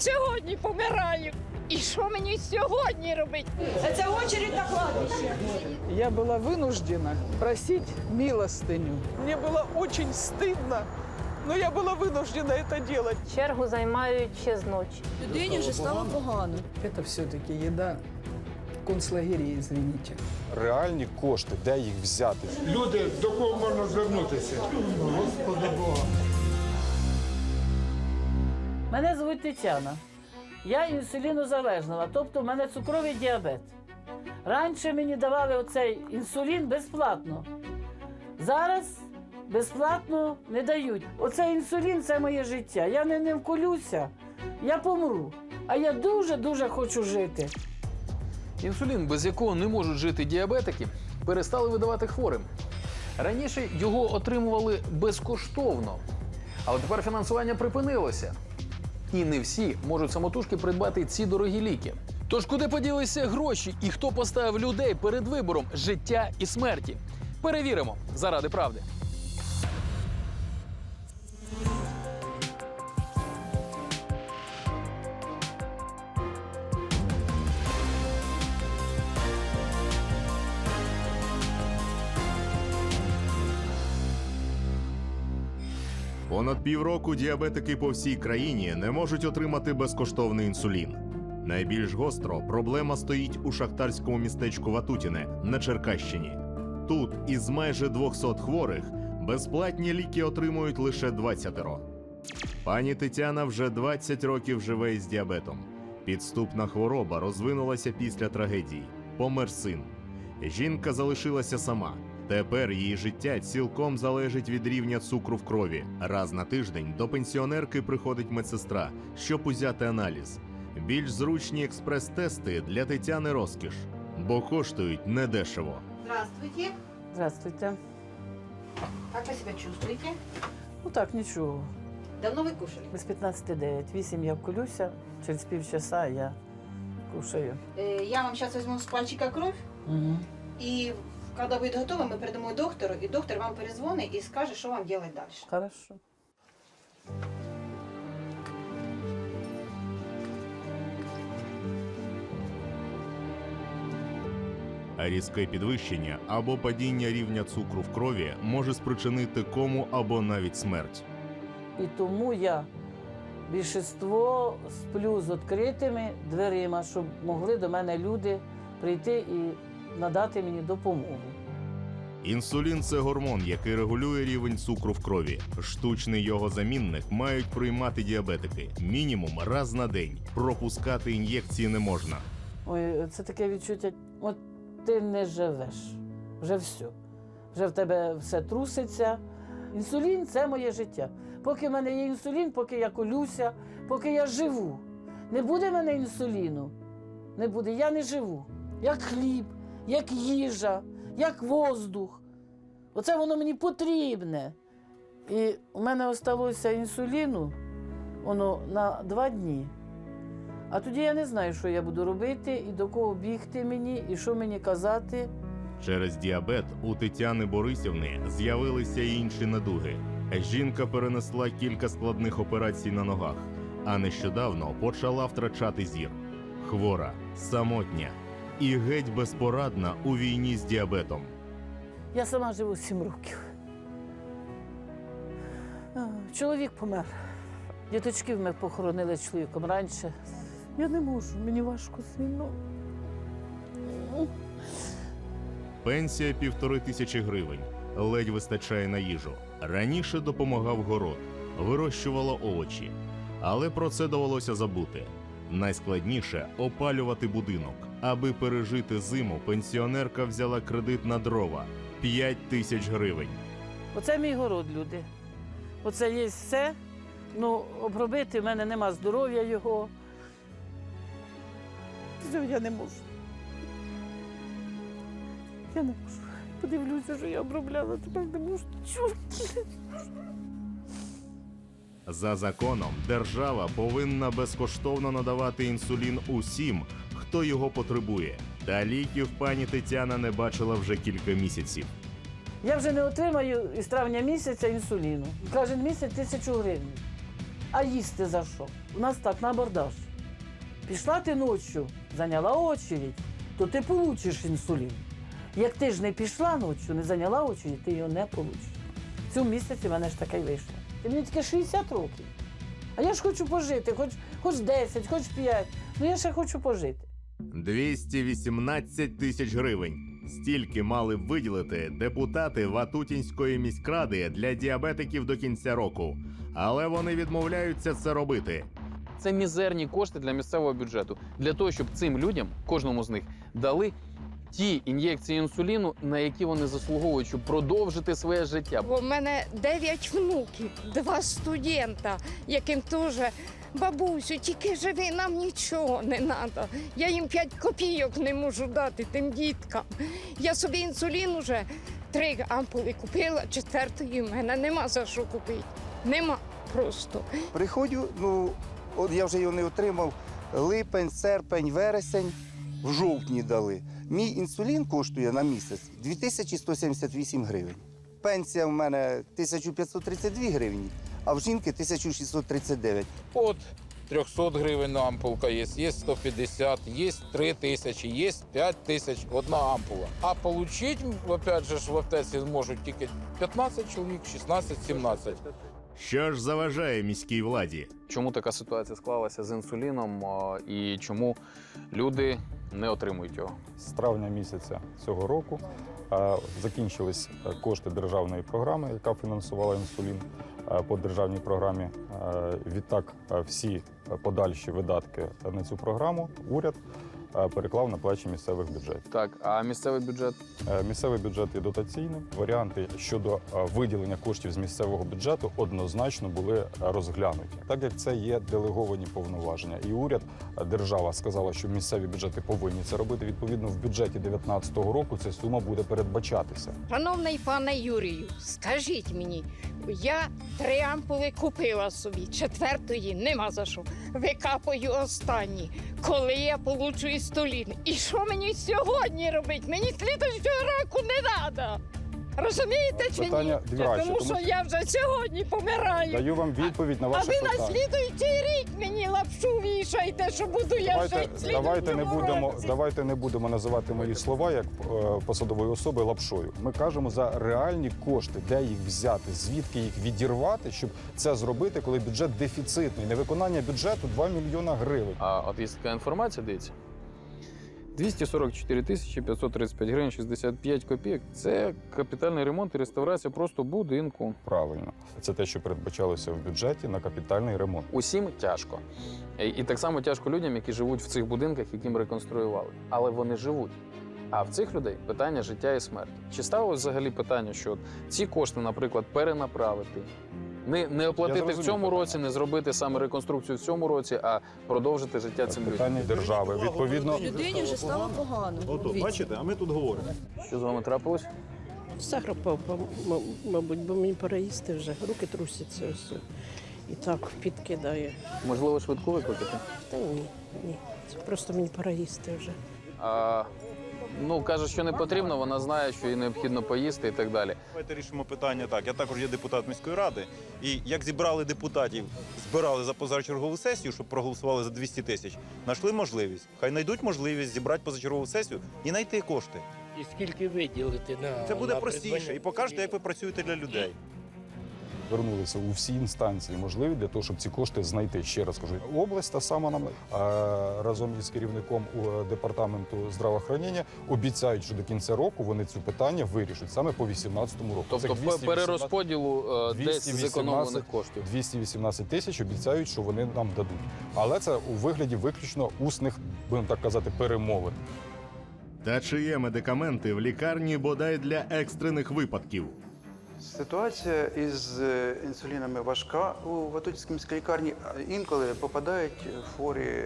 сьогодні помираю. І що мені сьогодні робити? Це очередь на кладбище. Я была вынуждена просить милостыню. Мне было очень стыдно, но я была вынуждена это делать. Чергу займають ще з ночі. Людині вже стало погано. Это все-таки еда концлагерей, извините. Реальні кошти, де їх взяти? Люди, до кого можна звернутися? Мене звуть Тетяна. Я інсулінозалежна, тобто в мене цукровий діабет. Раніше мені давали оцей інсулін безплатно. Зараз безплатно не дають. Оцей інсулін це моє життя. Я не, не вколюся, я помру. А я дуже-дуже хочу жити. Інсулін, без якого не можуть жити діабетики, перестали видавати хворим. Раніше його отримували безкоштовно, але тепер фінансування припинилося. І не всі можуть самотужки придбати ці дорогі ліки. Тож куди поділися гроші і хто поставив людей перед вибором життя і смерті? Перевіримо заради правди. Понад півроку діабетики по всій країні не можуть отримати безкоштовний інсулін. Найбільш гостро проблема стоїть у шахтарському містечку Ватутіне на Черкащині. Тут із майже 200 хворих безплатні ліки отримують лише 20. Пані Тетяна вже 20 років живе із діабетом. Підступна хвороба розвинулася після трагедії. Помер син. Жінка залишилася сама. Тепер її життя цілком залежить від рівня цукру в крові. Раз на тиждень до пенсіонерки приходить медсестра, щоб узяти аналіз. Більш зручні експрес-тести для Тетяни розкіш, бо коштують недешево. Здравствуйте. Здравствуйте. Как вы себя чувствуете? Ну так, нічого. Давно вы кушали? Без 15-9. 8 я вколюся, через півчаса я кушаю. Э, Я вам сейчас возьму с пальчика кровь, Угу. и когда будет готово, мы передамо доктору, и доктор вам перезвонит и скажет, что вам делать дальше. Хорошо. Різке підвищення або падіння рівня цукру в крові може спричинити кому або навіть смерть. І тому я більшіство сплю з відкритими дверима, щоб могли до мене люди прийти і надати мені допомогу. Інсулін це гормон, який регулює рівень цукру в крові. Штучний його замінник мають приймати діабетики мінімум раз на день. Пропускати ін'єкції не можна. Ой, це таке відчуття. От ти не живеш. Вже все. Вже в тебе все труситься. Інсулін це моє життя. Поки в мене є інсулін, поки я колюся, поки я живу. Не буде в мене інсуліну. Не буде. Я не живу. Як хліб, як їжа, як воздух. Оце воно мені потрібне. І у мене осталося інсуліну воно на два дні. А тоді я не знаю, що я буду робити, і до кого бігти мені, і що мені казати. Через діабет у Тетяни Борисівни з'явилися інші недуги. Жінка перенесла кілька складних операцій на ногах, а нещодавно почала втрачати зір. Хвора, самотня і геть безпорадна у війні з діабетом. Я сама живу сім років. Чоловік помер. Діточки ми похоронили чоловіком раніше. Я не можу, мені важко сильно. Пенсія півтори тисячі гривень. Ледь вистачає на їжу. Раніше допомагав город, вирощувала овочі. Але про це довелося забути. Найскладніше опалювати будинок. Аби пережити зиму, пенсіонерка взяла кредит на дрова 5 тисяч гривень. Оце мій город, люди. Оце є все. Ну, обробити в мене нема здоров'я його. Я не можу. Я не можу. Подивлюся, що я обробляла, тепер не можу. Чорт. За законом, держава повинна безкоштовно надавати інсулін усім, хто його потребує. Та ліків пані Тетяна не бачила вже кілька місяців. Я вже не отримаю із травня місяця інсуліну. Кожен місяць тисячу гривень. А їсти за що? У нас так на абордаж. Пішла ти ночі, зайняла очередь, то ти получиш інсулін. Як ти ж не пішла ночі, не зайняла очередь, ти його не получиш. В місяці мене ж таке й вийшло. Ти мені тільки 60 років. А я ж хочу пожити, хоч, хоч 10, хоч 5. Ну я ще хочу пожити. 218 тисяч гривень. Стільки мали б виділити депутати Ватутінської міськради для діабетиків до кінця року. Але вони відмовляються це робити. Це мізерні кошти для місцевого бюджету для того, щоб цим людям, кожному з них, дали ті ін'єкції інсуліну, на які вони заслуговують, щоб продовжити своє життя. Бо мене дев'ять внуків, два студента, яким теж бабусю, тільки живи, нам нічого не треба. Я їм п'ять копійок не можу дати тим діткам. Я собі інсулін уже три ампули купила, четвертої в мене нема за що купити. Нема просто. Приходжу, ну, от я вже його не отримав. Липень, серпень, вересень, в жовтні дали. Мій інсулін коштує на місяць 2178 гривень. Пенсія в мене 1532 гривні, а в жінки 1639. От 300 гривень ампулка є, є 150, є 3 тисячі, є 5 тисяч, одна ампула. А отримати, опять же, ж, в аптеці зможуть тільки 15 чоловік, 16-17. Що ж заважає міській владі? Чому така ситуація склалася з інсуліном і чому люди не отримують його? З травня місяця цього року закінчились е, кошти державної програми, яка фінансувала інсулін е, по державній програмі. Е, Відтак, всі подальші видатки на цю програму уряд переклав на плечі місцевих бюджетів. Так, а місцевий бюджет Е, Місцевий бюджет є дотаційним. Варіанти щодо е, виділення коштів з місцевого бюджету однозначно були розглянуті, так як це є делеговані повноваження. І уряд, е, держава сказала, що місцеві бюджети повинні це робити. Відповідно, в бюджеті 2019 року ця сума буде передбачатися. Шановний пане Юрію, скажіть мені, я три ампули купила собі, четвертої нема за що. Викапую останні, коли я получу інсулін. І що мені сьогодні робити? Мені слідущого року не треба. Розумієте чи ні? Питання краще, тому, тому що я вже сьогодні помираю. Даю вам відповідь на а ваше ви на питання. слідуючий рік мені лапшу вішаєте, що буду я Давайте, жити в давайте не слідуючому будемо, році. давайте не будемо називати мої слова як е, посадової особи лапшою. Ми кажемо за реальні кошти, де їх взяти, звідки їх відірвати, щоб це зробити, коли бюджет дефіцитний. Невиконання бюджету 2 мільйона гривень. А от є така інформація, дивіться. 244 тисячі 535 гривень 65 копійок. Це капітальний ремонт і реставрація просто будинку. Правильно, це те, що передбачалося в бюджеті на капітальний ремонт. Усім тяжко. І, так само тяжко людям, які живуть в цих будинках, яким реконструювали. Але вони живуть. А в цих людей питання життя і смерті. Чи ставилось взагалі питання, що ці кошти, наприклад, перенаправити, не, не оплатити в цьому році, не зробити саме реконструкцію в цьому році, а продовжити життя цим людям? Питання держави. Відповідно, Людині вже стало погано. Ото, бачите, а ми тут говоримо. Що з вами трапилось? Сахар впав, м- мабуть, бо мені пора їсти вже. Руки трусяться ось. І так підкидає. Можливо, швидку викликати? Та ні, ні. Це просто мені пора їсти вже. А, ну, каже, що не потрібно, вона знає, що їй необхідно поїсти і так далі. Давайте рішимо питання так. Я також є депутат міської ради. І як зібрали депутатів, збирали за позачергову сесію, щоб проголосували за 200 тисяч, знайшли можливість. Хай знайдуть можливість зібрати позачергову сесію і знайти кошти. І скільки виділити на Це буде простіше і покажете, як ви працюєте для людей. Вернулися у всі інстанції можливі для того, щоб ці кошти знайти. Ще раз кажу, область та сама нам е, разом із керівником е, департаменту здравоохранення обіцяють, що до кінця року вони цю питання вирішать саме по 2018 року. Тобто 218 перерозподілу е, десь 218 зекономлених коштів. 218 тисяч обіцяють, що вони нам дадуть. Але це у вигляді виключно усних, будемо так казати, перемовин. Та чи є медикаменти в лікарні бодай для екстрених випадків? Ситуація із е, інсулінами важка у Ватутівській міській лікарні. Інколи попадають хворі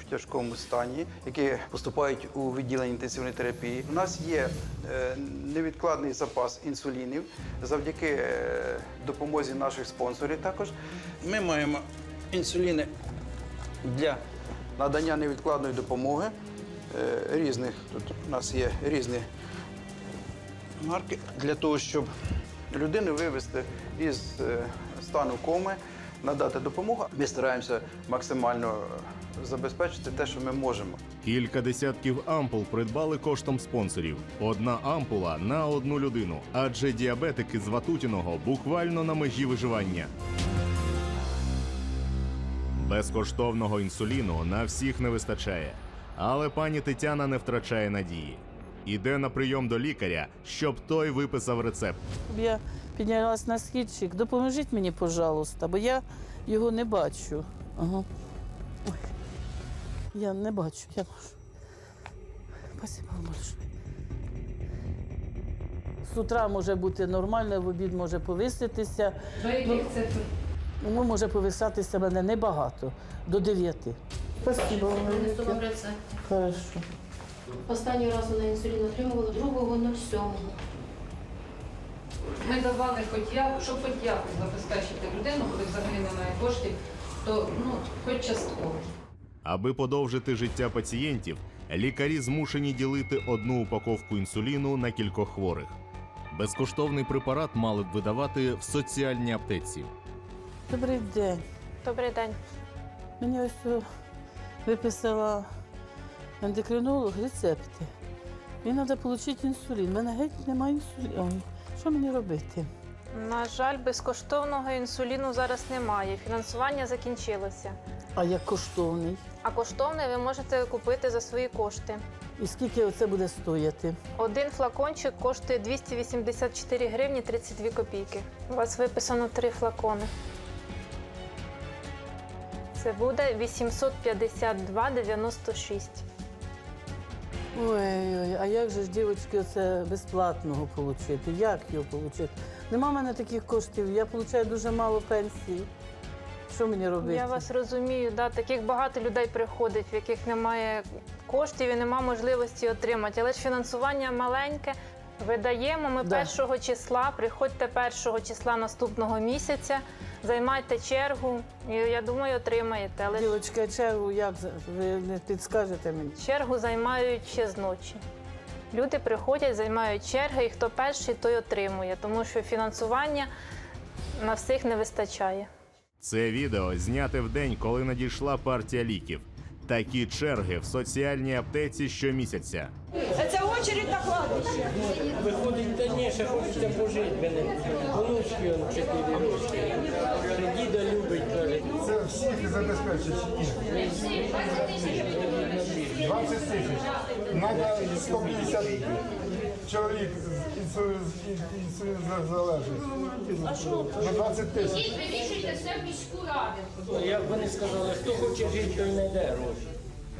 в тяжкому стані, які поступають у відділення інтенсивної терапії. У нас є е, невідкладний запас інсулінів завдяки е, допомозі наших спонсорів. Також ми маємо інсуліни для надання невідкладної допомоги різних. Тут у нас є різні марки для того, щоб людину вивести із е, стану коми надати допомогу. Ми стараємося максимально е, забезпечити те, що ми можемо. Кілька десятків ампул придбали коштом спонсорів. Одна ампула на одну людину, адже діабетики з Ватутіного буквально на межі виживання. Безкоштовного інсуліну на всіх не вистачає. Але пані Тетяна не втрачає надії. Іде на прийом до лікаря, щоб той виписав рецепт. Я піднялась на східчик. Допоможіть мені, пожалуйста, бо я його не бачу. Ага. Ой. Я не бачу, я можу. Спасибо, можу. З утра може бути нормально, в обід може повиситися. Ну, Ну, може повисатися мене небагато, до 9. Спасибо вам велике. Хорошо. Останній раз вона інсулін отримувала 2.07. Ми давали хоч я, щоб хоч якось забезпечити людину, коли взагалі немає коштів, то ну хоч частково. Аби подовжити життя пацієнтів, лікарі змушені ділити одну упаковку інсуліну на кількох хворих. Безкоштовний препарат мали б видавати в соціальній аптеці. Добрий день. Добрий день. Мені ось о, виписала ендокринолог рецепти. Мені треба отримати інсулін. У мене геть немає інсуліну. Що мені робити? На жаль, безкоштовного інсуліну зараз немає. Фінансування закінчилося. А як коштовний? А коштовний ви можете купити за свої кошти. І скільки оце буде стояти? Один флакончик коштує 284 гривні 32 копійки. У вас виписано три флакони. Це буде 852,96. Ой-ой, а як же ж, дівчатки, оце безплатного отримати? Як його отримати? Нема в мене таких коштів, я отримую дуже мало пенсії. Що мені робити? Я вас розумію, да, таких багато людей приходить, в яких немає коштів і немає можливості отримати. Але ж фінансування маленьке. Видаємо ми Да. першого числа. Приходьте першого числа наступного місяця, займайте чергу. І я думаю, отримаєте. Але чергу як ви не підскажете мені? чергу займають ще з ночі. Люди приходять, займають черги, і хто перший, той отримує, тому що фінансування на всіх не вистачає. Це відео зняте в день, коли надійшла партія ліків. Такі черги в соціальній аптеці щомісяця. Це очередь на кладбище. Виходить дальніше, хочеться пожити. Мене внучки он чотири рочки. Діда любить, каже. Це забезпечить. 20 тисяч. Треба 150 чоловік з інсулінозалежності. На 20 тисяч. Вирішуйте все в міську раду. Як вони сказали, хто хоче жити, той не йде гроші.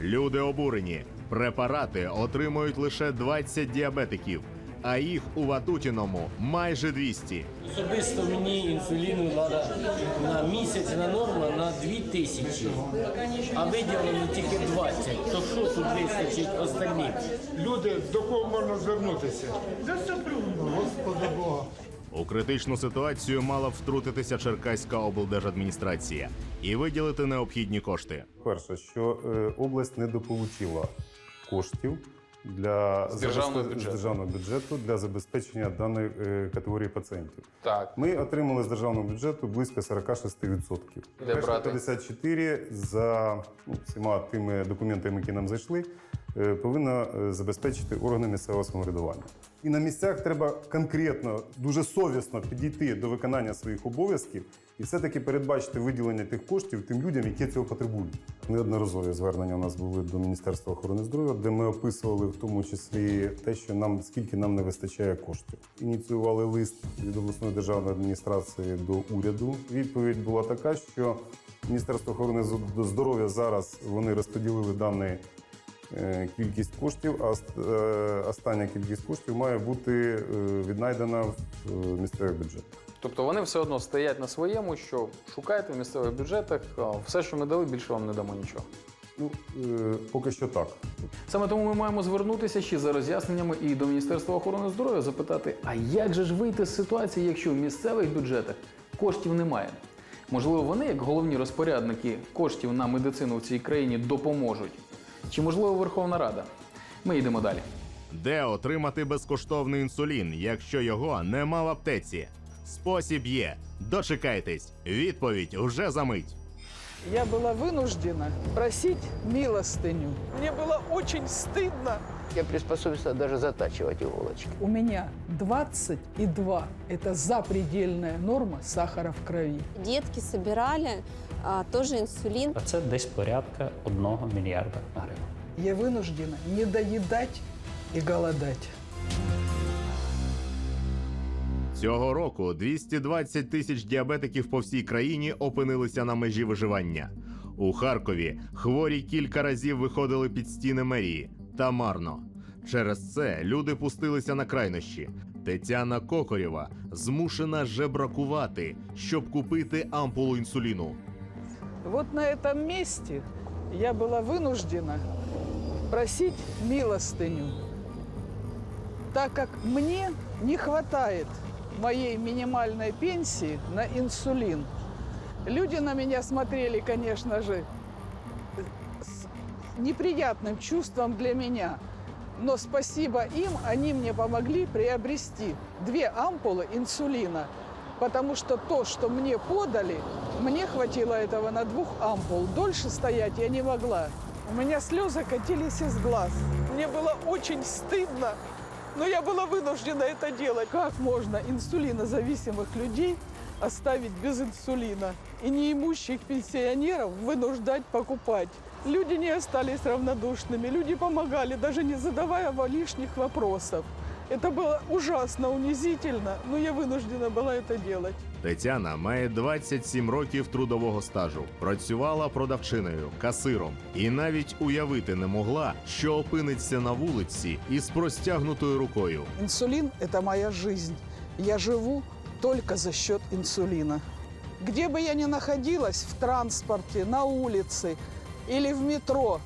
Люди обурені. Препарати отримують лише 20 діабетиків, а їх у Ватутіному майже 200. Особисто мені інсуліну треба на місяць на норма на 2 тисячі. А виділено тільки 20. То що тут вистачить остальним? Люди, до кого можна звернутися? До супругу. Господи Бога. У критичну ситуацію мала б втрутитися Черкаська облдержадміністрація і виділити необхідні кошти. Перше, що е, область не дополучила коштів для З державного забезпе- бюджету. з державного бюджету для забезпечення даної е, категорії пацієнтів. Так. Ми отримали з державного бюджету близько 46%. Де брати? 54 за ну, всіма тими документами, які нам зайшли, е, повинна е, забезпечити органи місцевого самоврядування. І на місцях треба конкретно, дуже совісно підійти до виконання своїх обов'язків і все-таки передбачити виділення тих коштів тим людям, які цього потребують. Неодноразові звернення у нас були до Міністерства охорони здоров'я, де ми описували в тому числі те, що нам скільки нам не вистачає коштів. Ініціювали лист від обласної державної адміністрації до уряду. Відповідь була така, що Міністерство охорони здоров'я зараз вони розподілили даний е, кількість коштів, а е, остання кількість коштів має бути е, віднайдена в місцевий бюджет. Тобто вони все одно стоять на своєму, що шукайте в місцевих бюджетах, все, що ми дали, більше вам не дамо нічого. Ну, е, поки що так. Саме тому ми маємо звернутися ще за роз'ясненнями і до Міністерства охорони здоров'я запитати, а як же ж вийти з ситуації, якщо в місцевих бюджетах коштів немає? Можливо, вони, як головні розпорядники коштів на медицину в цій країні, допоможуть? Чи можливо Верховна Рада? Ми йдемо далі. Де отримати безкоштовний інсулін, якщо його нема в аптеці? Спосіб є. Дочекайтесь, відповідь уже за мить. Я была вынуждена просить милостыню. Мне было очень стыдно. Я приспособился даже затачивать иголочки. У меня 22 – это запредельная норма сахара в крови. Детки собирали а, тоже инсулин. Це десь порядка 1 мільярда гривень. Я вынуждена не доедать и голодать. Цього року 220 тисяч діабетиків по всій країні опинилися на межі виживання. У Харкові хворі кілька разів виходили під стіни мерії та марно. Через це люди пустилися на крайнощі. Тетяна Кокорєва змушена жебракувати, щоб купити ампулу інсуліну. Вот на этом месте я была вынуждена просить милостыню, так как мне не хватает моей минимальной пенсии на инсулин. Люди на меня смотрели, конечно же, с неприятным чувством для меня. Но спасибо им, они мне помогли приобрести две ампулы инсулина. Потому что то, что мне подали, мне хватило этого на двух ампул. Дольше стоять я не могла. У меня слезы катились из глаз. Мне было очень стыдно, но я была вынуждена это делать. Как можно инсулинозависимых людей оставить без инсулина и неимущих пенсионеров вынуждать покупать? Люди не остались равнодушными, люди помогали, даже не задавая лишних вопросов. Это было ужасно унизительно, но я вынуждена была это делать. Тетяна має 27 років трудового стажу, працювала продавчиною, касиром і навіть уявити не могла, що опиниться на вулиці із простягнутою рукою. Инсулин – это моя жизнь. Я живу только за счет инсулина. Где бы я ни находилась, в транспорте, на улице или в метро,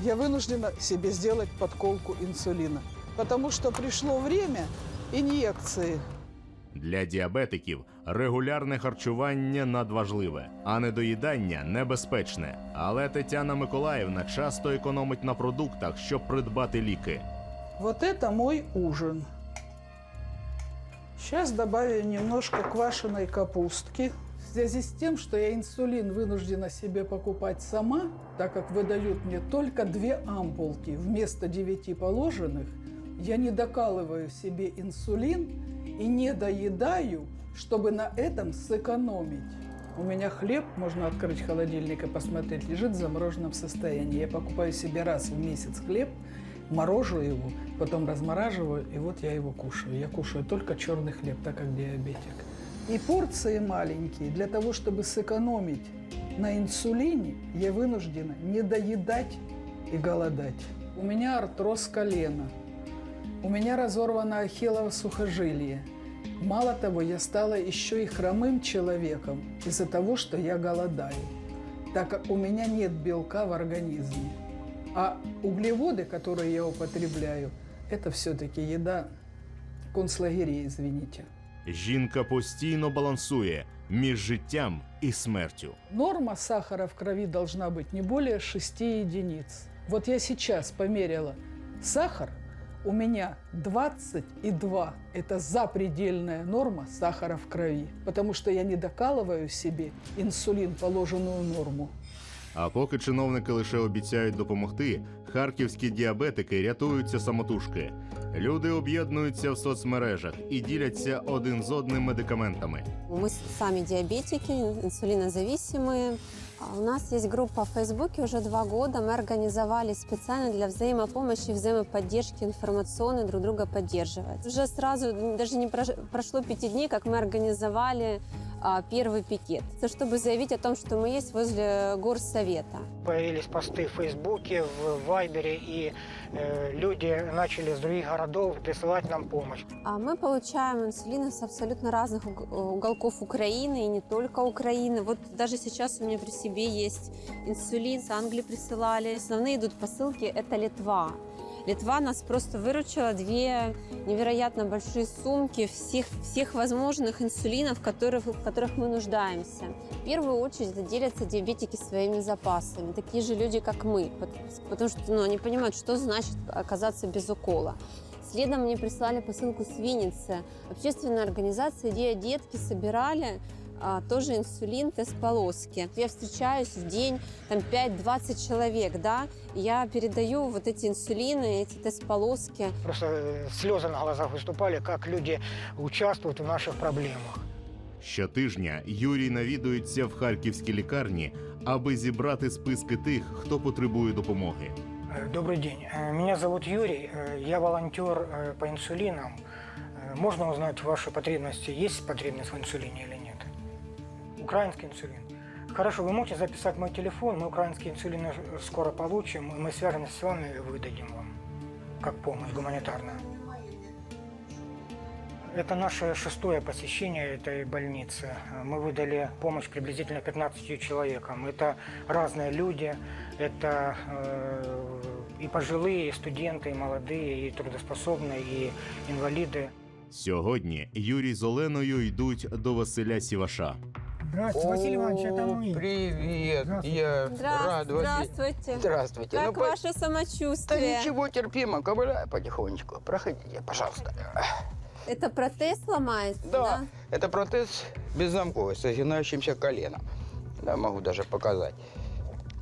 я вынуждена себе сделать подколку инсулина. Потому что пришло время инъекции. Для діабетиків регулярне харчування надважливе, а недоїдання небезпечне. Але Тетяна Миколаївна часто економить на продуктах, щоб придбати ліки. Вот это мой ужин. Сейчас добавим немножко квашеной капустки. В связи с тем, что я инсулин вынуждена себе покупать сама, так как выдают мне только две ампулки вместо девяти положенных, я не докалываю себе инсулин и не доедаю, чтобы на этом сэкономить. У меня хлеб, можно открыть холодильник и посмотреть, лежит в замороженном состоянии. Я покупаю себе раз в месяц хлеб, морожу его, потом размораживаю, и вот я его кушаю. Я кушаю только черный хлеб, так как диабетик. И порции маленькие. Для того, чтобы сэкономить на инсулине, я вынуждена не доедать и голодать. У меня артроз колена. У меня разорвано ахиллово сухожилие. Мало того, я стала еще и хромым человеком из-за того, что я голодаю, так как у меня нет белка в организме. А углеводы, которые я употребляю, это все-таки еда концлагерей, извините. Жінка постійно балансує між життям і смертю. Норма сахара в крови должна быть не более 6 единиц. Вот я сейчас померила сахар, у меня 22. Это запредельная норма сахара в крови, потому что я не докалываю себе инсулин, положенную норму. А поки чиновники лише обіцяють допомогти, харківські діабетики рятуються самотужки. Люди об'єднуються в соцмережах і діляться один з одним медикаментами. Мы с- сами диабетики, инсулинозависимые. А У нас есть группа в Фейсбуке уже два года. Мы организовали специально для взаимопомощи, взаимоподдержки информационной друг друга поддерживать. Уже сразу, даже не прошло пяти дней, как мы организовали первый пикет. Это чтобы заявить о том, что мы есть возле горсовета. Появились посты в Фейсбуке, в Вайбере, и э, люди начали из других городов присылать нам помощь. А Мы получаем инсулин с абсолютно разных уг- уголков Украины и не только Украины. Вот даже сейчас у меня при себе есть инсулин, с Англии присылали. Основные идут посылки – это Литва. Литва нас просто выручила две невероятно большие сумки всех, всех возможных инсулинов, которых, в которых мы нуждаемся. В первую очередь это делятся диабетики своими запасами, такие же люди, как мы, пот- потому что ну, они понимают, что значит оказаться без укола. Следом мне прислали посылку с Винницы. Общественная организация «Идея детки» собирали а, тоже инсулин, тест-полоски. Я встречаюсь в день там 5-20 человек, да, и я передаю вот эти инсулины, эти тест-полоски. Просто э, слезы на глазах выступали, как люди участвуют в наших проблемах. Щотижня Юрій навідується в харківські лікарні, аби зібрати списки тих, хто потребує допомоги. Э, Добрый день. Э, Меня зовут Юрий. Э, Я волонтер э, по инсулинам. Э, Можно узнать ваши потребности? Есть потребность в инсулине или нет? Украинский инсулин. Хорошо, вы можете записать мой телефон, мы украинский инсулин э, скоро получим, и мы свяжемся с вами и выдадим вам, как помощь гуманитарная. Это наше шестое посещение этой больницы. Мы выдали помощь приблизительно 15 человекам. Это разные люди, это э, и пожилые, и студенты, и молодые, и трудоспособные, и инвалиды. Сьогодні Юрій з Оленою йдуть до Василя Сіваша. Здравствуйте, Василий Иванович, это мы. Привет, я рад вас видеть. Здравствуйте. Здравствуйте. Как Ну, по- ваше Да самочувствие? ничего, терпимо, ковыляю потихонечку. Проходите, пожалуйста. Это протез ломается, Да, это протез беззамковый, с загинающимся коленом. Да, могу даже показать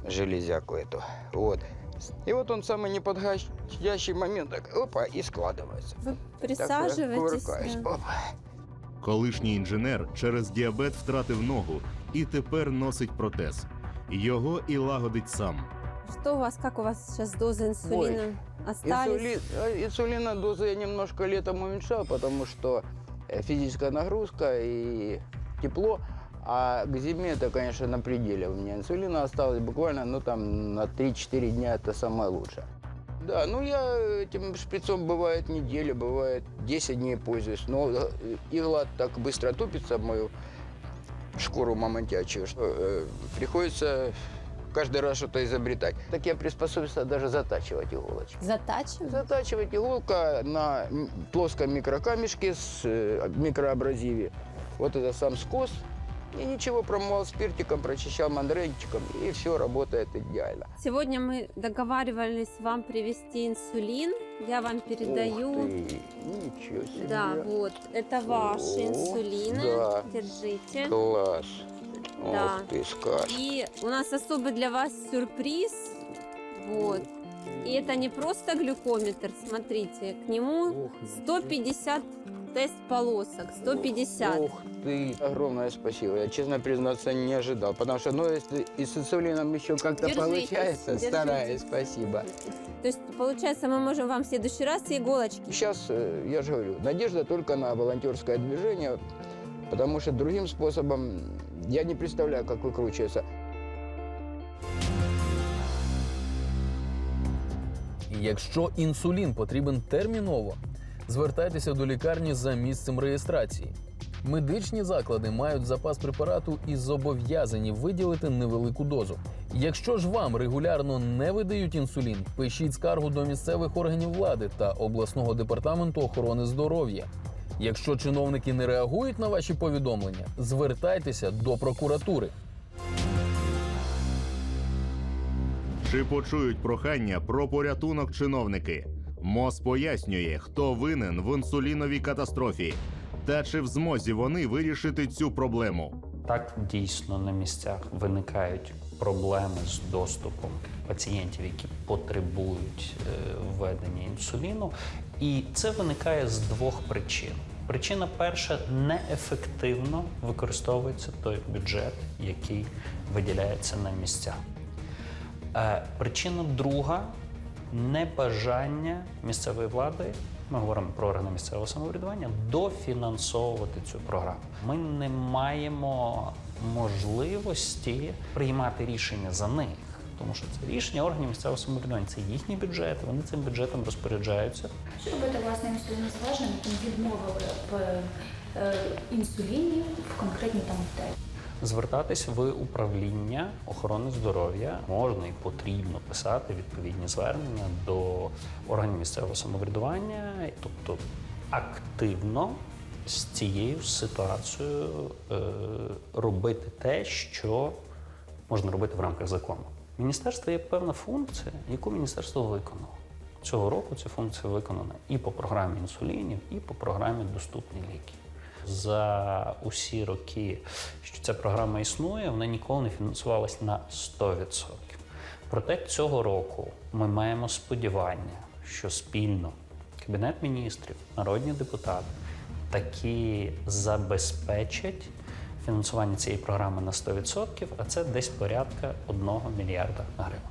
железяку эту. Вот. И вот он самый неподходящий момент, так, опа, и складывается. Вы Так, присаживайтесь. кувыркаюсь. да. Опа. Колишній інженер через діабет втратив ногу і тепер носить протез. Його і лагодить сам. Что у вас, как у вас сейчас дозы инсулина остались? Инсулин, э, инсулина дозы я немножко летом уменьшал, потому что э, физическая нагрузка и тепло. А к зиме это, конечно, на пределе. У меня инсулина осталось буквально, ну, там, на 3-4 дня это самое лучшее. Да, ну я этим шприцом бывает неделю, бывает 10 дней пользуюсь. Но э, игла так быстро тупится в мою шкуру мамонтячую, что э, приходится каждый раз что-то изобретать. Так я приспособился даже затачивать иголочки. Затачивать? Затачивать иголка на плоском микрокамешке с э, микроабразиве. Вот это сам скос. И ничего, промывал спиртиком, прочищал мандренчиком, и все работает идеально. Сегодня мы договаривались вам привезти инсулин. Я вам передаю. Ух ты, ничего себе. Да, вот. Это ваши О, инсулины. да. Держите. Класс. Да. Ух ты, сказ. И у нас особый для вас сюрприз. Вот. И это не просто глюкометр, смотрите, к нему 150 тест-полосок, 150. Ух ты, огромное спасибо. Я, честно признаться, не ожидал. Потому что, ну, если и с инсулином еще как-то получается, держитесь. стараюсь, спасибо. То есть, получается, мы можем вам в следующий раз иголочки. Сейчас, э, я же говорю, надежда только на волонтерское движение, потому что другим способом я не представляю, как выкручиваться. Якщо інсулін потрібен терміново, звертайтеся до лікарні за місцем реєстрації. Медичні заклади мають запас препарату і зобов'язані виділити невелику дозу. Якщо ж вам регулярно не видають інсулін, пишіть скаргу до місцевих органів влади та обласного департаменту охорони здоров'я. Якщо чиновники не реагують на ваші повідомлення, звертайтеся до прокуратури. Чи почують прохання про порятунок чиновники? МОЗ пояснює, хто винен в інсуліновій катастрофі, та чи в змозі вони вирішити цю проблему. Так дійсно на місцях виникають проблеми з доступом пацієнтів, які потребують е, введення інсуліну. І це виникає з двох причин. Причина перша неефективно використовується той бюджет, який виділяється на місцях. Е, Причина друга небажання місцевої влади. Ми говоримо про органи місцевого самоврядування дофінансовувати цю програму. Ми не маємо можливості приймати рішення за них, тому що це рішення органів місцевого самоврядування. Це їхні бюджети. Вони цим бюджетом розпоряджаються. Що робити власне інсулінозваженим, яким відмовили в е, інсуліні в конкретній там? Звертатись в управління охорони здоров'я можна і потрібно писати відповідні звернення до органів місцевого самоврядування, тобто активно з цією ситуацією е, робити те, що можна робити в рамках закону. Міністерство є певна функція, яку міністерство виконало. Цього року ця функція виконана і по програмі інсулінів, і по програмі доступні ліки. За усі роки, що ця програма існує, вона ніколи не фінансувалась на 100%. Проте цього року ми маємо сподівання, що спільно Кабінет міністрів, народні депутати таки забезпечать фінансування цієї програми на 100%, а це десь порядка 1 мільярда гривень.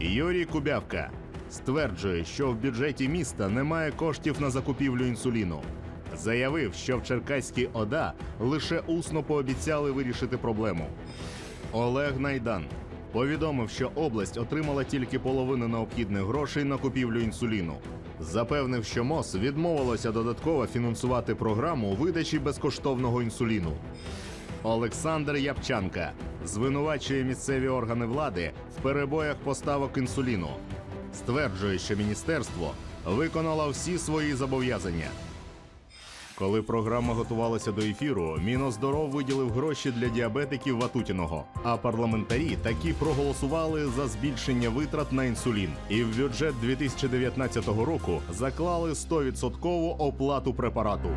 Юрій Кубявка стверджує, що в бюджеті міста немає коштів на закупівлю інсуліну. Заявив, що в Черкаській ОДА лише усно пообіцяли вирішити проблему. Олег Найдан повідомив, що область отримала тільки половину необхідних грошей на купівлю інсуліну. Запевнив, що МОЗ відмовилося додатково фінансувати програму видачі безкоштовного інсуліну. Олександр Япчанка звинувачує місцеві органи влади в перебоях поставок інсуліну. Стверджує, що міністерство виконало всі свої зобов'язання. Коли програма готувалася до ефіру, Міноздоров виділив гроші для діабетиків Ватутіного, а парламентарі таки проголосували за збільшення витрат на інсулін. І в бюджет 2019 року заклали 100% оплату препарату.